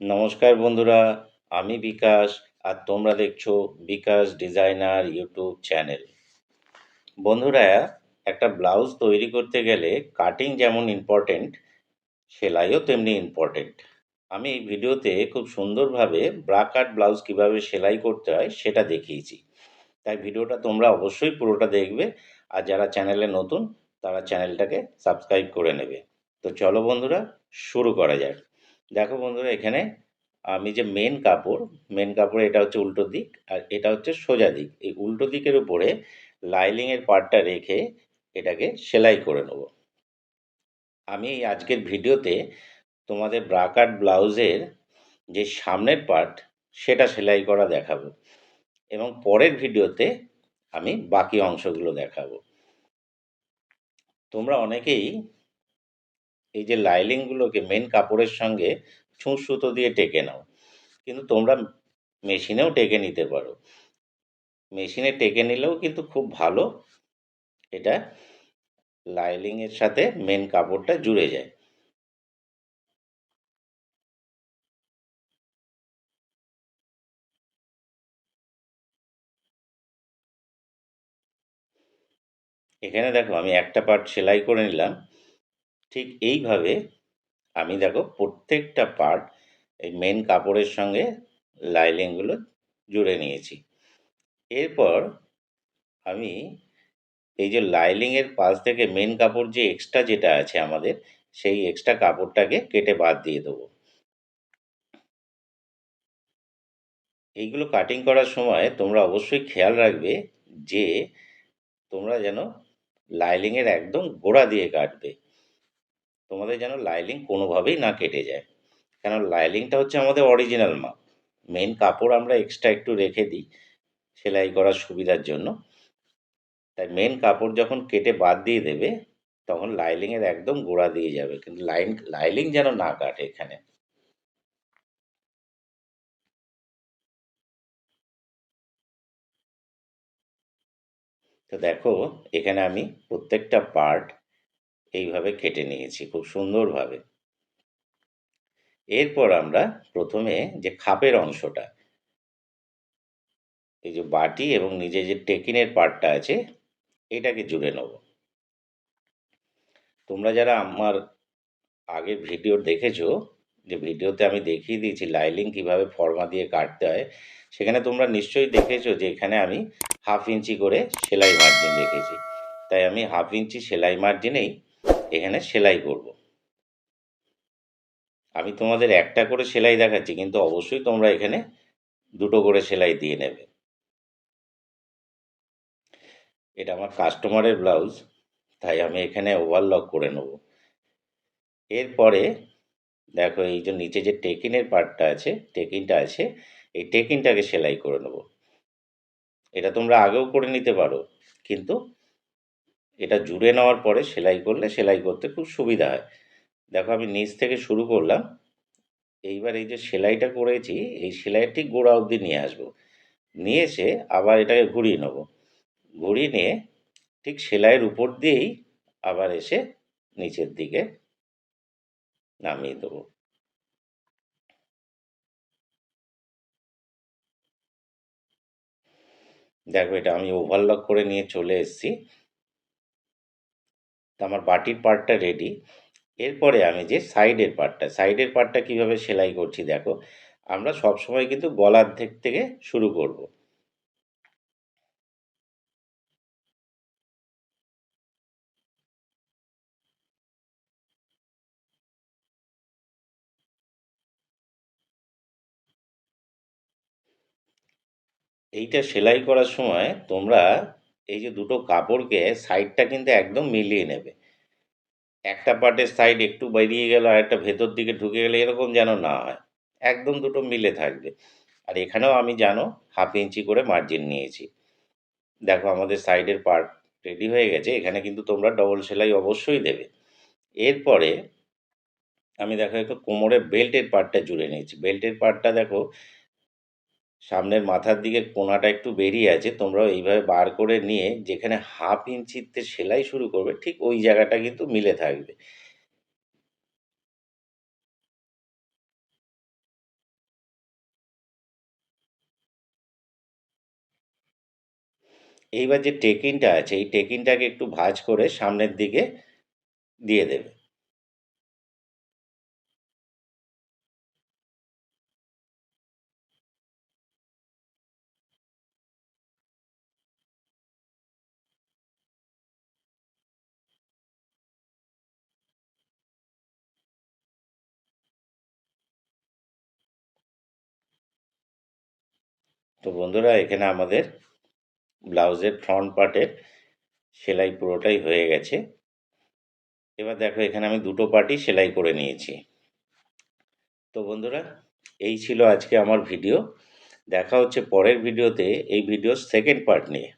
নমস্কার বন্ধুরা, আমি বিকাশ আর তোমরা দেখছ বিকাশ ডিজাইনার ইউটিউব চ্যানেল। বন্ধুরা, একটা ব্লাউজ তৈরি করতে গেলে কাটিং যেমন ইম্পর্টেন্ট সেলাইও তেমনি ইম্পর্টেন্ট আমি এই ভিডিওতে খুব সুন্দরভাবে ব্রা কাট ব্লাউজ কীভাবে সেলাই করতে হয় সেটা দেখিয়েছি। তাই ভিডিওটা তোমরা অবশ্যই পুরোটা দেখবে আর যারা চ্যানেলে নতুন, তারা চ্যানেলটাকে সাবস্ক্রাইব করে নেবে। তো চলো বন্ধুরা, শুরু করা যাক। দেখো বন্ধুরা, এখানে আমি যে মেন কাপড় মেন কাপড় এটা হচ্ছে উল্টো দিক আর এটা হচ্ছে সোজা দিক। এই উল্টো দিকের উপরে লাইলিংয়ের পার্টটা রেখে এটাকে সেলাই করে নেব। আমি এই আজকের ভিডিওতে তোমাদের ব্রাকাট ব্লাউজের যে সামনের পার্ট সেটা সেলাই করা দেখাবো এবং পরের ভিডিওতে আমি বাকি অংশগুলো দেখাবো। তোমরা অনেকেই এই যে লাইলিংগুলোকে মেন কাপড়ের সঙ্গে ছুঁচ সুতো দিয়ে টেকে নাও। কিন্তু তোমরা মেশিনেও টেকে নিতে পারো। মেশিনে টেকে নিলেও কিন্তু খুব ভালো এটা লাইলিংয়ের সাথে মেন কাপড়টা জুড়ে যায়। এখানে দেখো আমি একটা পার্ট সেলাই করে নিলাম। ঠিক এইভাবে আমি দেখো প্রত্যেকটা পার্ট এই মেন কাপড়ের সঙ্গে লাইলিংগুলো জুড়ে নিয়েছি। এরপর আমি এই যে লাইলিংয়ের পাশ থেকে মেন কাপড় যে এক্সট্রা যেটা আছে আমাদের, সেই এক্সট্রা কাপড়টাকে কেটে বাদ দিয়ে দেবো। এইগুলো কাটিং করার সময় তোমরা অবশ্যই খেয়াল রাখবে যে তোমরা যেন লাইলিংয়ের একদম গোড়া দিয়ে কাটবে। তোমাদের যেন লাইলিং কোনোভাবেই না কেটে যায়। কেন লাইলিংটা হচ্ছে আমাদের অরিজিনাল মাপ। মেন কাপড় আমরা এক্সট্রা একটু রেখে দিই সেলাই করার সুবিধার জন্য। তাই মেন কাপড় যখন কেটে বাদ দিয়ে দেবে, তখন লাইলিংয়ের একদম গোড়া দিয়ে যাবে। কিন্তু লাইন লাইলিং যেন না কাটে এখানে। তো দেখো, এখানে আমি প্রত্যেকটা পার্ট এইভাবে কেটে নিয়েছি, খুব সুন্দরভাবে। এরপর আমরা প্রথমে যে খাপের অংশটা, এই যে বাটি এবং নিজে যে টেকিনের পার্টটা আছে, এটাকে জুড়ে নেব। তোমরা যারা আমার আগের ভিডিও দেখেছ, যে ভিডিওতে আমি দেখিয়ে দিয়েছি লাইলিং কীভাবে ফর্মা দিয়ে কাটতে হয়, সেখানে তোমরা নিশ্চয়ই দেখেছ যে এখানে আমি হাফ ইঞ্চি করে সেলাই মার্জিন রেখেছি। তাই আমি হাফ ইঞ্চি সেলাই মার্জিনেই এখানে সেলাই করব। আমি তোমাদের একটা করে সেলাই দেখাচ্ছি, কিন্তু অবশ্যই তোমরা এখানে দুটো করে সেলাই দিয়ে নেবে। এটা আমার কাস্টমারের ব্লাউজ, তাই আমি এখানে ওভারলক করে নেব। এরপরে দেখো, এই যে নিচে যে টেকিনের পার্টটা আছে, টেকিনটা আছে, এই টেকিনটাকে সেলাই করে নেব। এটা তোমরা আগেও করে নিতে পারো, কিন্তু এটা জুড়ে নেওয়ার পরে সেলাই করলে সেলাই করতে খুব সুবিধা হয়। দেখো আমি নিচ থেকে শুরু করলাম। এইবার এই যে সেলাইটা করেছি, এই সেলাই ঠিক গোড়া অবধি নিয়ে আসব। নিয়ে এসে আবার এটাকে ঘুরিয়ে নেব। ঘুরিয়ে নিয়ে ঠিক সেলাইয়ের উপর দিয়েই আবার এসে নিচের দিকে নামিয়ে দেবো। দেখো এটা আমি ওভারলক করে নিয়ে চলে এসেছি। তো আমার বাটির পার্টটা রেডি এরপরে আমি যে সাইডের পার্টটা সাইডের পার্টটা কীভাবে সেলাই করছি দেখো, আমরা সব সময় কিন্তু গলার দিক থেকে শুরু করব। এইটা সেলাই করার সময় তোমরা এই যে দুটো কাপড়কে সাইডটা কিন্তু একদম মিলিয়ে নেবে। একটা পার্টের সাইড একটু বেরিয়ে গেল আর একটা ভেতর দিকে ঢুকে গেলে এরকম যেন না হয়। একদম দুটো মিলে থাকবে। আর এখানেও আমি জানো হাফ ইঞ্চি করে মার্জিন নিয়েছি। দেখো আমাদের সাইডের পার্ট রেডি হয়ে গেছে, এখানে কিন্তু তোমরা ডবল সেলাই অবশ্যই দেবে। এরপরে আমি দেখো একটু কোমরের বেল্টের পার্টটা জুড়ে নিয়েছি। বেল্টের পার্টটা দেখো সামনের মাথার দিকে কোনাটা একটু বেরিয়ে আছে, তোমরাও এইভাবে বার করে নিয়ে যেখানে হাফ ইঞ্চিতে সেলাই শুরু করবে, ঠিক ওই জায়গাটা কিন্তু মিলে থাকবে। এইবার যে টেকিনটা আছে, এই টেকিনটাকে একটু ভাঁজ করে সামনের দিকে দিয়ে দেবে। তো বন্ধুরা, এখানে আমাদের ব্লাউজের ফ্রন্ট পার্টের সেলাই পুরোটাই হয়ে গেছে। এবার দেখো, এখানে আমি দুটো পার্টই সেলাই করে নিয়েছি। তো বন্ধুরা, এই ছিল আজকে আমার ভিডিও দেখা হচ্ছে পরের ভিডিওতে এই ভিডিওর সেকেন্ড পার্ট নিয়ে।